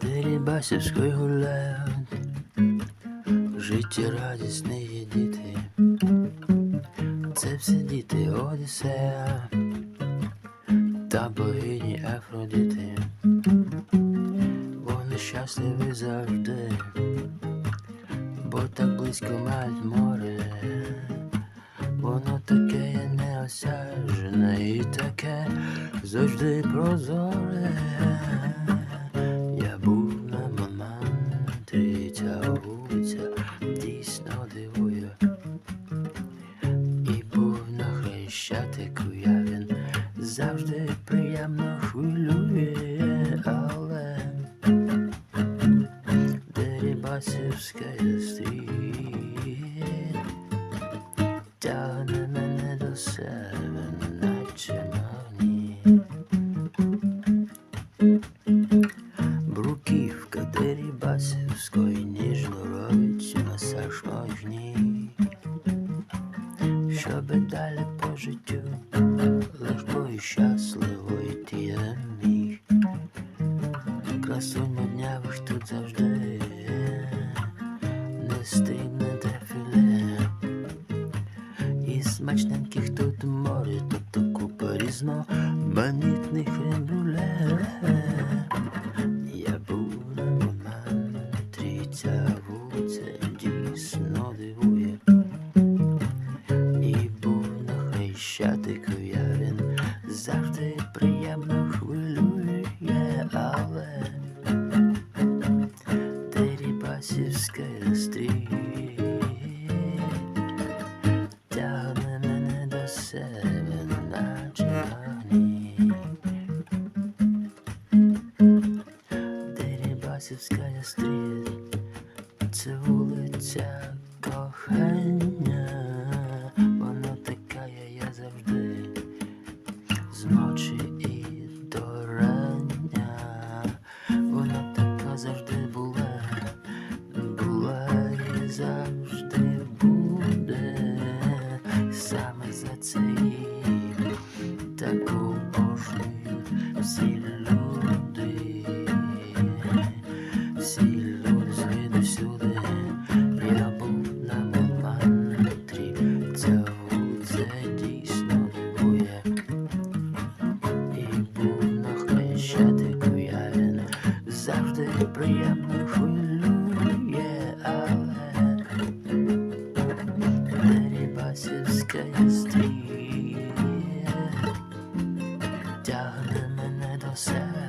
Дерибасівською гуляють, життя радісне є діти. Це все діти Одіссея та богині Афродіти. Вони щасливі завжди, бо так близько мають море. Таке неосяжне і таке завжди прозоре. Я був на моменті, ця вулиця дійсно дивує. І був на хрещатику, я він завжди приємно хвилює, але Дерибасівська стріт щоб далі по життю легко і щасливо йти я міг. Красунь днявиш тут завжди нестримне дефіле. І смачненьких тут море, тобто купа різноманітних рендуле. Я себе, наче магніт. Дерибасівська стріт це вулиця кохання, вона така є я завжди з ночі і до рання. Вона така завжди була, була і завжди це її так обожнюють всі люди. Всі люди звідусюди. Я був на моменті, ця вулиця дійсно дивує. І був на хрещатику я завжди приємно Стріт тягне мене до себе,